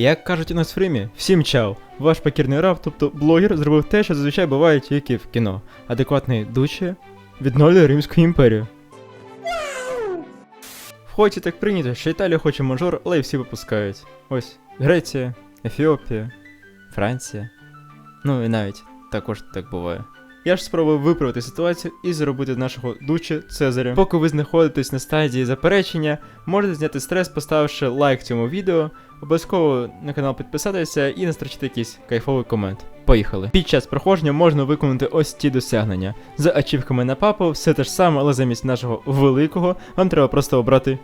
Як кажуть у нас в Римі, всім чао! Ваш покірний раб, тобто блогер, зробив те, що зазвичай буває тільки в кіно. Адекватний дуче відновлює Римську імперію. В хоті так прийнято, що Італія хоче мажор, але й всі випускають. Ось Греція, Ефіопія, Франція. Ну і навіть також так буває. Я ж спробую виправити ситуацію і зробити нашого дуче Цезаря. Поки ви знаходитесь на стадії заперечення, можете зняти стрес, поставивши лайк цьому відео, обов'язково на канал підписатися і настрочити якийсь кайфовий комент. Поїхали. Під час проходження можна виконати ось ті досягнення. За ачівками на папу все те ж саме, але замість нашого великого вам треба просто обрати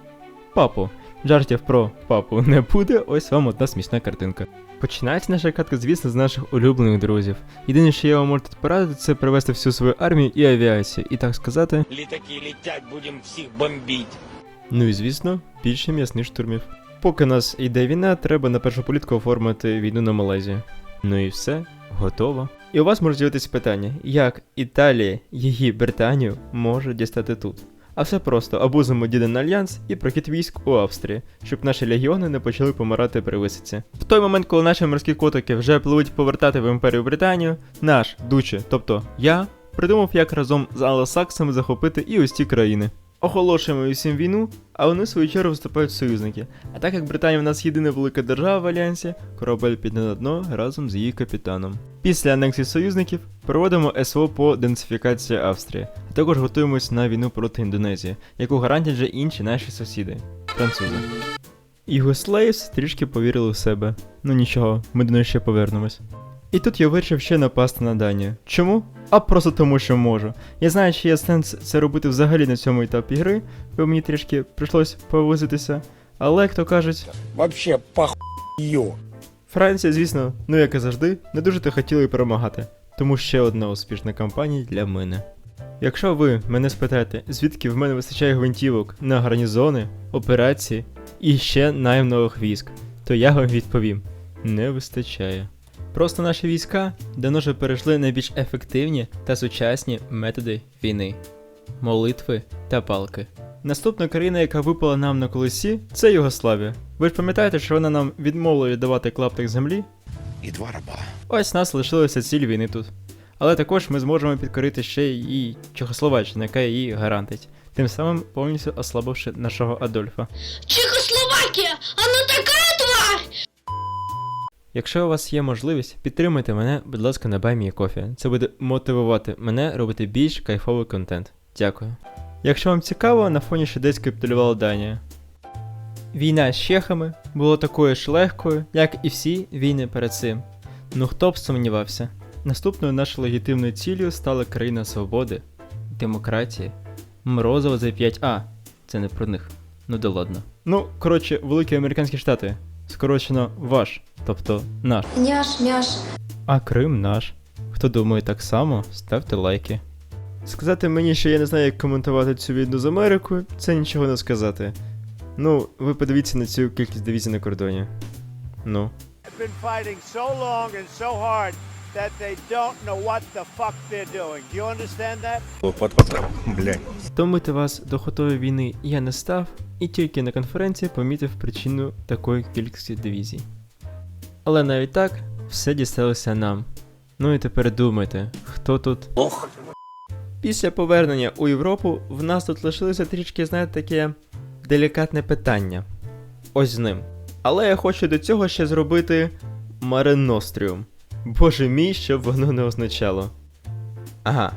папу. Жартів про папу не буде, ось вам одна смішна картинка. Починається наша катка, звісно, з наших улюблених друзів. Єдине, що я вам можу тут порадити, це привести всю свою армію і авіацію. І так сказати, Літаки летять, будем всіх бомбить. ну і звісно, більше м'ясних штурмів. Поки нас йде війна, треба на першу політку оформити війну на Малайзію. Ну і все, готово. І у вас може з'явитися питання, як Італія її Британію може дістати тут. А все просто обузимо Діден альянс і прохід військ у Австрії, щоб наші легіони не почали помирати при висадці. В той момент, коли наші морські котики вже пливуть повертати в імперію Британію, наш дуче, тобто я, придумав, як разом з Алосаксами захопити і ці країни. Оголошуємо всім війну, а вони в свою чергу вступають в союзники. А так як Британія в нас єдина велика держава в альянсі, корабель піде на дно разом з її капітаном. Після анексії союзників проводимо СВО по денацифікації Австрії, а також готуємось на війну проти Індонезії, яку гарантять вже інші наші сусіди французи. Югослейвс трішки повірили в себе. Ну нічого, ми до неї ще повернемось. І тут я вирішив ще напасти на Данію. Чому? А просто тому, що можу. Я знаю, що є сенс це робити взагалі на цьому етапі гри, бо мені трішки прийшлось повозитися. Але, як то кажуть, Вообще похую. Франція, звісно, ну як і завжди, не дуже то хотіла і перемагати. Тому ще одна успішна кампанія для мене. Якщо ви мене спитаєте, звідки в мене вистачає гвинтівок на гарнізони, операції і ще найм нових військ, то я вам відповім: не вистачає. Просто наші війська давно вже перейшли на більш ефективні та сучасні методи війни, молитви та палки. Наступна країна, яка випала нам на колесі, це Югославія. Ви ж пам'ятаєте, що вона нам відмовила віддавати клаптик землі? І два раба. Ось нас лишилася ціль війни тут. Але також ми зможемо підкорити ще і Чехословаччину, яка її гарантить, тим самим повністю ослабивши нашого Адольфа. Чехословакия! Она такая тварь! Якщо у вас є можливість, підтримайте мене, будь ласка, на Баймі кофі. Це буде мотивувати мене робити більш кайфовий контент. Дякую. Якщо вам цікаво, на фоні ще десь капітулювала Данія. Війна з чехами була такою ж легкою, як і всі війни перед цим. Ну хто б сумнівався? Наступною нашою легітимною ціллю стала країна свободи, демократії, Морозова за 5А. Це не про них. Ну да ладно. Ну, коротше, великі американські штати. Скорочено ваш, тобто наш. Няш, мяш. А Крим наш. Хто думає так само, ставте лайки. Сказати мені, що я не знаю, як коментувати цю війну з Америкою, це нічого не сказати. Ну, ви подивіться на цю кількість дивізій на кордоні. Ну. Блядь. Втомити вас до готової війни я не став, і тільки на конференції помітив причину такої кількості дивізій. Але навіть так, все дісталося нам. Ну і тепер думайте, хто тут. Ох. Після повернення у Європу в нас тут лишилося трішки, знаєте, таке делікатне питання. Ось з ним. Але я хочу до цього ще зробити Мареностріум. Боже мій, щоб воно не означало. Ага,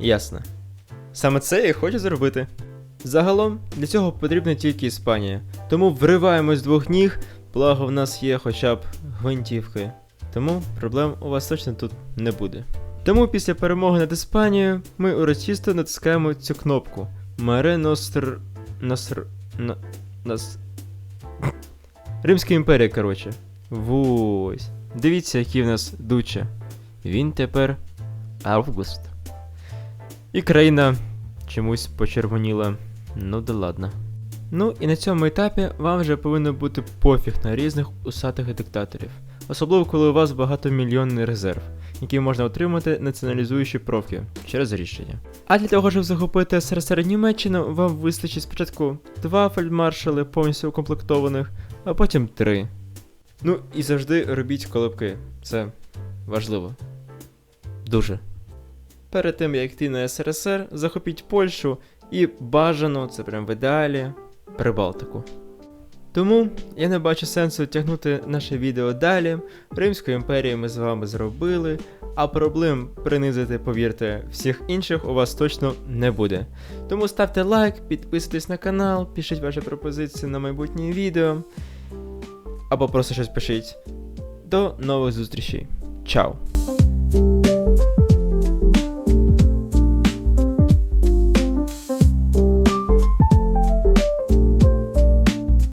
ясно. Саме це я хочу зробити. Загалом, для цього потрібна тільки Іспанія. Тому вриваємось з двох ніг, благо в нас є хоча б гвинтівки. Тому проблем у вас точно тут не буде. Тому після перемоги над Іспанією ми урочисто натискаємо цю кнопку. Маре Ностр. Ностр. На... Нас... Римська імперія, коротше. Вось. Дивіться, який в нас дуче. Він тепер Август. І країна чомусь почервоніла. Ну да ладно. Ну і на цьому етапі вам вже повинно бути пофіг на різних усатих диктаторів. Особливо коли у вас багатомільйонний резерв, який можна отримати націоналізуючи профі через рішення. А для того, щоб захопити СРСР Німеччину, вам вистачить спочатку два фельдмаршали повністю укомплектованих, а потім три. Ну і завжди робіть колобки. Це важливо. Дуже. Перед тим як йти на СРСР, захопіть Польщу і бажано, це прям в ідеалі, Прибалтику. Тому я не бачу сенсу тягнути наше відео далі. Римську імперію ми з вами зробили, а проблем принизити, повірте, всіх інших у вас точно не буде. Тому ставте лайк, підписуйтесь на канал, пишіть ваші пропозиції на майбутнє відео. Або просто щось пишіть. До нових зустрічей. Чао!